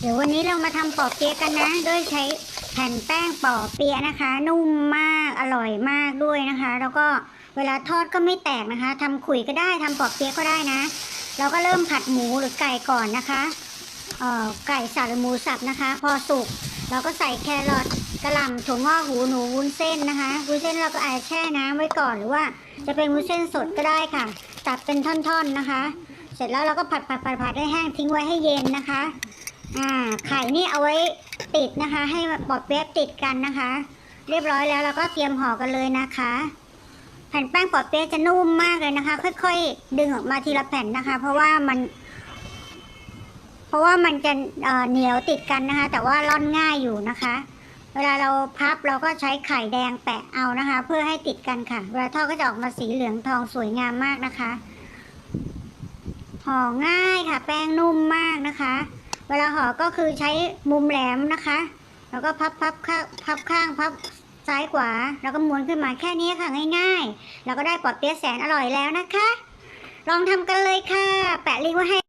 เดี๋ยววันนี้เรามาทำปอเปี๊ยะกันนะ โดยใช้แผ่นแป้งปอเปี๊ยะนะคะ นุ่มมากอร่อยมากด้วยนะคะ แล้วก็เวลาทอดก็ไม่แตกนะคะทำขุยก็ได้ทำปอเปี๊ยะก็ได้นะ เราก็เริ่มผัดหมูหรือไก่ก่อนนะคะเอ่อไก่สับหรือหมูสับนะคะ พอสุกเราก็ใส่แครอทกระหล่ำถั่วงอกหูหนูวุ้นเส้นนะคะวุ้นเส้นเราก็อาจจะแช่น้ำไว้ก่อนหรือว่า จะเป็นวุ้นเส้นสดก็ได้ค่ะ ตัดเป็นท่อนๆนะคะ เสร็จแล้วเราก็ผัดผัดผัดผัดให้แห้งทิ้งไว้ให้เย็นนะคะ อ่าไข่นี่เอาไว้ติดนะคะ ให้ปอดเปี๊ยะติดกันนะคะ เรียบร้อยแล้วเราก็เตรียมห่อกันเลยนะคะแผ่นแป้งปอดเปี๊ยะจะนุ่มมากเลยนะคะ ค่อย ๆ ดึงออกมาทีละแผ่นนะคะ เพราะว่ามัน เพราะว่ามันจะเเหนียวติดกันนะคะ แต่ว่าร่อนง่ายอยู่นะคะ เวลาเราพับเราก็ใช้ไข่แดงแปะเอานะคะ เพื่อให้ติดกันค่ะเวลาทอดก็จะออกมาสีเหลืองทองสวยงามมากนะคะห่อง่ายค่ะ แป้งนุ่มมากนะคะ เวลาห่อก็คือใช้มุมแหลมนะคะ แล้วก็พับพับข้างพับข้างพับซ้ายขวา แล้วก็ม้วนขึ้นมาแค่นี้ค่ะง่ายๆ แล้วก็ได้ปอดเปี๊ยะแสนอร่อยแล้วนะคะ ลองทำกันเลยค่ะ แปะลิงก์ไว้ให้